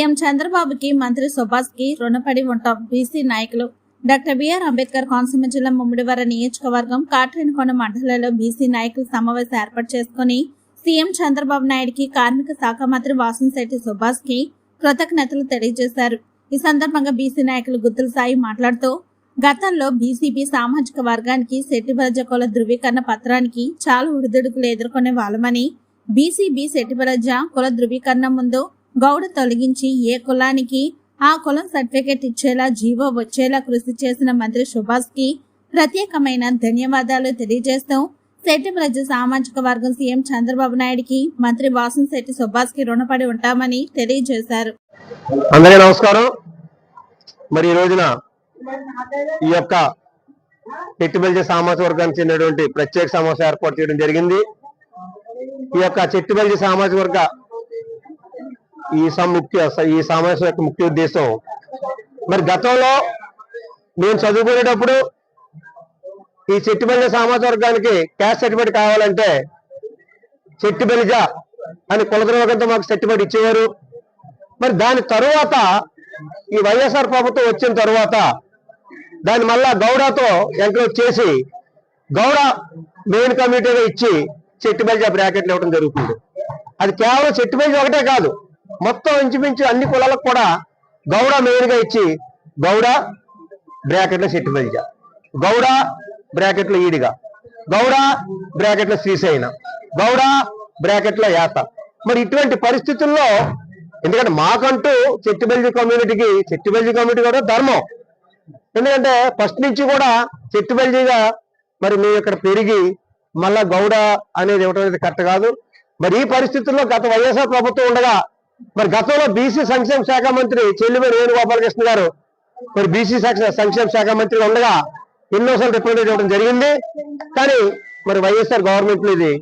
CM చంద్రబాబుకి మంత్రి సుభాష్కి రుణపడి ఉంటాం బీసీ నాయకులు. డాక్టర్ బిఆర్ అంబేద్కర్ కోనసీమ జిల్లా ముమ్మిడివర నియోజకవర్గం కాట్రేనికొండ మండలంలో బీసీ నాయకులు సమావేశం ఏర్పాటు చేసుకుని సీఎం చంద్రబాబు నాయుడికి కార్మిక శాఖ మంత్రి వాసంశెట్టి సుభాష్కి కృతజ్ఞతలు తెలియజేశారు. ఈ సందర్భంగా బీసీ నాయకులు గుత్తుల సాయి మాట్లాడుతూ గతంలో బీసీపీ సామాజిక వర్గానికి శెట్టిబరజ కుల ధృవీకరణ పత్రానికి చాలా ఉడిదుడుకులు ఎదుర్కొనే వాళ్ళమని బీసీబీ శెట్టిబరజ కుల ధృవీకరణ ముందు గౌడ తొలగించి ఏ కులానికి ఆ కులం సర్టిఫికేట్ ఇచ్చేలా జీవో వచ్చేలా కృషి చేసిన మంత్రి సుభాష్కి ప్రత్యేకమైన ధన్యవాదాలు తెలియజేస్తూ శెట్టి ప్రజ సామాజిక వర్గం సీఎం చంద్రబాబు నాయుడికి మంత్రి వాసం శెట్టి సుభాష్కి రుణపడి ఉంటామని తెలియజేశారు. అందరికీ నమస్కారం. మరి ఈ రోజున ఈ యొక్క చెట్టుబెల్జ సామాజిక వర్గానికి చెందినటువంటి ప్రత్యేక సమావేశం ఏర్పాటు చేయడం జరిగింది. ఈ యొక్క చెట్టుబెల్జ సామాజిక వర్గ ఈ ముఖ్య ఈ సమావేశం యొక్క ముఖ్య ఉద్దేశం. మరి గతంలో నేను చదువుకునేటప్పుడు ఈ చెట్టుబెల్జ సామాజిక వర్గానికి క్యాష్ సర్టిఫికేట్ కావాలంటే చెట్టుబెలిజ అని కులద్రోగంతో మాకు సర్టిఫికేట్ ఇచ్చేవారు. మరి దాని తరువాత ఈ వైఎస్ఆర్ ప్రభుత్వం వచ్చిన తరువాత దాని మళ్ళా గౌడతో ఎంకరేజ్ చేసి గౌడ మెయిన్ కమిటీగా ఇచ్చి చెట్టు బ్రాకెట్లు ఇవ్వడం జరుగుతుంది. అది కేవలం చెట్టు ఒకటే కాదు. మొత్తం ఇంచుమించు అన్ని కులాలకు కూడా గౌడ మెయిన్గా ఇచ్చి గౌడ బ్రాకెట్ల చెట్టు గౌడ బ్రాకెట్ల ఈడిగా. గౌడ బ్రాకెట్ల శ్రీశైన గౌడ బ్రాకెట్ల యాత. మరి ఇటువంటి పరిస్థితుల్లో ఎందుకంటే మాకంటూ చెట్టుబెల్జి కమ్యూనిటీకి చెట్టుబెల్జి కమ్యూనిటీ కూడా ధర్మం. ఎందుకంటే ఫస్ట్ నుంచి కూడా చెట్టుబెల్జిగా మరి మేము ఇక్కడ పెరిగి మళ్ళా గౌడ అనేది ఇవ్వడం అనేది కరెక్ట్ కాదు. మరి ఈ పరిస్థితుల్లో గత వైఎస్ఆర్ ప్రభుత్వం ఉండగా మరి గతంలో బీసీ సంక్షేమ శాఖ మంత్రి చెల్లిమేని వేణుగోపాలకృష్ణ గారు మరి బీసీ సంక్షేమ శాఖ మంత్రిగా ఉండగా ఎన్నోసార్లు రిప్రజెంట్ ఇవ్వడం జరిగింది. కానీ మరి వైఎస్ఆర్ గవర్నమెంట్ ఇది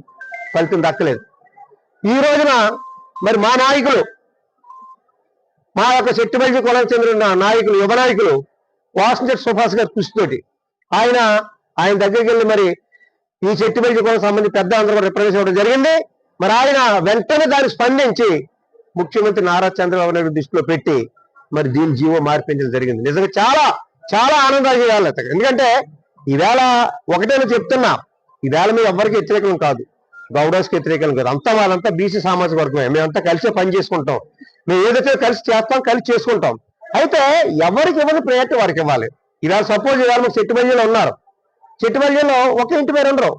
ఫలితం దక్కలేదు. ఈ రోజున మరి మా నాయకులు మా యొక్క శక్తిబల్జీ కులం చెందిన నాయకులు యువ నాయకులు వాసంజట్ సుభాష్ గారి కృషితోటి ఆయన ఆయన దగ్గరికి వెళ్ళి మరి ఈ చెట్టుబల్జీ కులం సంబంధించి పెద్ద అందరూ కూడా రిప్రజెంట్ ఇవ్వడం జరిగింది. మరి ఆయన వెంటనే దాన్ని స్పందించి ముఖ్యమంత్రి నారా చంద్రబాబు నాయుడు దృష్టిలో పెట్టి మరి దీని జీవో మార్పించడం జరిగింది. నిజంగా చాలా చాలా ఆనందాలు చేయాలి ఎందుకంటే ఈవేళ ఒకటే చెప్తున్నా ఈవేళ మీద ఎవరికి వ్యతిరేకం కాదు. గౌడస్కి వ్యతిరేకం కాదు. అంతా వాళ్ళంతా బీసీ సామాజిక వర్గమే. మేమంతా కలిసే పని చేసుకుంటాం. మేము ఏదైతే కలిసి చేస్తాం కలిసి చేసుకుంటాం. అయితే ఎవరికి ఇవ్వని ప్రయారిటీ వారికి ఇవ్వాలి. ఇవాళ సపోజ్ ఇవాళ మాకు చెట్టు బల్జీలో ఉన్నారు. చెట్టు బల్జీలో ఒక ఇంటి పేరు ఉండరు.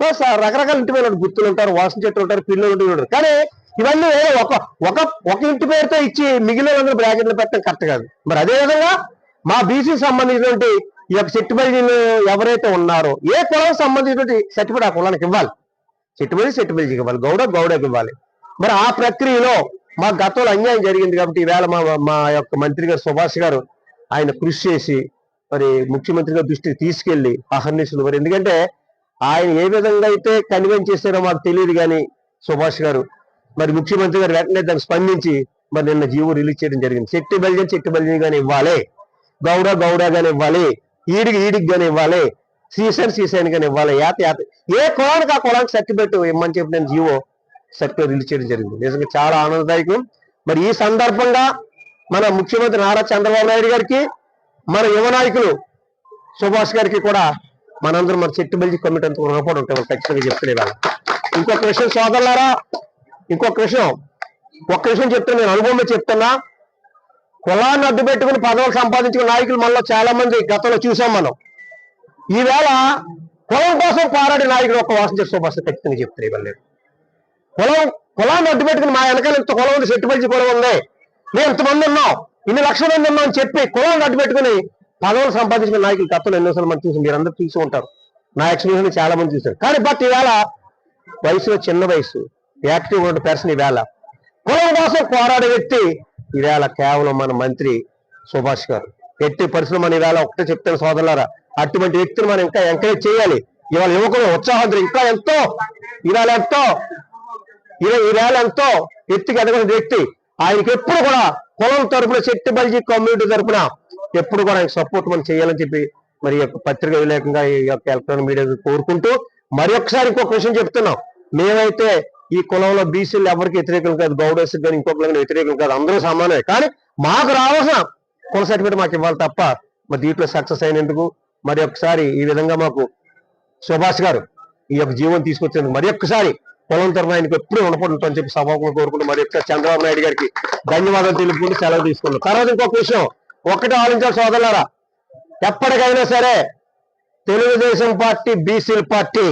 ప్లస్ రకరకాల ఇంటి పేరు గుర్తులు ఉంటారు వాసన చెట్లు ఉంటారు పిల్లలు ఉంటారు. కానీ ఇవన్నీ ఒక ఒక ఒక ఇంటి పేరుతో ఇచ్చి మిగిలిన వాళ్ళందరూ బ్రాకెట్లు పెట్టడం కరెక్ట్ కాదు. మరి అదే విధంగా మా బీసీ సంబంధించినటువంటి ఈ యొక్క చెట్టు ఎవరైతే ఉన్నారో ఏ కులం సంబంధించినటువంటి సర్టిఫికేట్ ఆ కులానికి ఇవ్వాలి? చెట్టుబడి సెట్టుబడి ఇవ్వాలి. గౌడ గౌడకి ఇవ్వాలి. మరి ఆ ప్రక్రియలో మా గతంలో అన్యాయం జరిగింది కాబట్టి ఈవేళ మా మా యొక్క మంత్రి గారు సుభాష్ గారు ఆయన కృషి చేసి మరి ముఖ్యమంత్రి గారి దృష్టికి తీసుకెళ్ళి అహర్నిశలు మరి. ఎందుకంటే ఆయన ఏ విధంగా అయితే కన్వెన్స్ చేశారో మాకు తెలియదు కానీ సుభాష్ గారు మరి ముఖ్యమంత్రి గారు వెంటనే దానికి స్పందించి మరి నిన్న జీవో రిలీజ్ చేయడం జరిగింది. చెట్టు బల్జన్ చెట్టు బల్జన్ గానీ ఇవ్వాలి. గౌడ గౌడ గాని ఇవ్వాలి. ఈడికి ఈడికి గాని ఇవ్వాలి. సీసన్ సీసన్ గాని ఇవ్వాలి. యాత యాత. ఏ కులానికి ఆ కులానికి సర్టిఫికేట్ ఇమ్మని చెప్పి నేను జీవో సర్టిఫికేట్ రిలీజ్ చేయడం జరిగింది. నిజంగా చాలా ఆనందదాయకం. మరి ఈ సందర్భంగా మన ముఖ్యమంత్రి నారా చంద్రబాబు నాయుడు గారికి మన యువ నాయకులు సుభాష్ గారికి కూడా మనందరం మన చెట్టు బలిజీ కమిటీ అంతా రుణపడి ఉంటాం ఖచ్చితంగా చెప్తున్నా ఇంకొక విషయం సోదరులారా ఇంకొక విషయం. ఒక్క విషయం చెప్తాను నేను అనుభవం చెప్తున్నా. కులాన్ని అడ్డు పెట్టుకుని పదవులు సంపాదించుకున్న నాయకులు మనలో చాలా మంది గతంలో చూసాం మనం. ఈవేళ కులం కోసం పోరాడే నాయకుడు ఒక వాసన సుభాష్ ఖచ్చితంగా చెప్తారు ఇవాళ కులం కులాన్ని అడ్డు పెట్టుకుని మా వెనకాల ఇంత కులం ఉంది చెట్టుపల్లి కులం ఉంది. మేము ఇంతమంది ఉన్నాం ఇన్ని లక్షల మంది ఉన్నాం అని చెప్పి కులాన్ని అడ్డు పెట్టుకుని పదవులు సంపాదించిన నాయకులు గతంలో ఎన్నోసార్లు మనం చూసి. మీరందరూ చూసి ఉంటారు. నా ఎక్స్పీరియన్స్ చాలా మంది చూశారు. కానీ బట్ ఇవాళ వయసులో చిన్న వయసు. యాక్టివ్ ఉన్న పర్సన్ ఈవేళ కులం కోసం పోరాడే వ్యక్తి ఈవేళ కేవలం మన మంత్రి సుభాష్ గారు. ఎట్టి పరిస్థితులు మన ఈవేళ ఒకటే చెప్తాను సోదరులారా. అటువంటి వ్యక్తిని మనం ఇంకా ఎంకరేజ్ చేయాలి. ఇవాళ యువకులు ఉత్సాహం ఇంకా ఎంతో ఇవాళ ఎంతో ఈవే- ఈవేళ ఎంతో ఎత్తికి ఎదగిన వ్యక్తి. ఆయనకి ఎప్పుడు కూడా కులం తరపున శక్తి బల్జీ కమ్యూనిటీ తరపున ఎప్పుడు కూడా ఆయన సపోర్ట్ మనం చేయాలని చెప్పి మరి యొక్క పత్రిక విలేకంగా ఈ యొక్క ఎలక్ట్రానిక్ మీడియా కోరుకుంటూ మరి ఒకసారి ఇంకొక విషయం చెప్తున్నాం. మేమైతే ఈ కులంలో బీసీలు ఎవరికి వ్యతిరేకం కాదు గౌడస్ కానీ ఇంకొకరికి వ్యతిరేకం కాదు అందరూ సమానమే. కానీ మాకు రావాల్సిన కుల సర్టిఫికేట్ మాకు ఇవ్వాలి తప్ప మరి దీంట్లో సక్సెస్ అయినందుకు మరి ఒకసారి ఈ విధంగా మాకు సుభాష్ గారు ఈ యొక్క జీవనం తీసుకొచ్చేందుకు మరి ఒక్కసారి కులం తరఫున ఆయనకు ఎప్పుడూ ఉండపడుతుంటా చెప్పి సభాముఖంగా కోరుకుంటూ మరి ఒక్క చంద్రబాబు నాయుడు గారికి ధన్యవాదాలు తెలుపుకుంటూ సెలవు తీసుకున్నాం తర్వాత ఇంకొక విషయం ఒక్కటే ఆలోచించాలి సోదరులారా ఎప్పటికైనా సరే తెలుగుదేశం పార్టీ బీసీల పార్టీ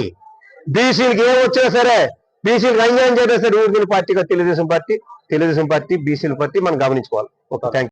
బీసీలకు ఏం వచ్చినా సరే బీసీ రంజాన్ చేయడం సరే? పార్టీగా తెలుగుదేశం పార్టీ తెలుగుదేశం పార్టీ బీసీల పార్టీ మనం గమనించుకోవాలి. Okay thank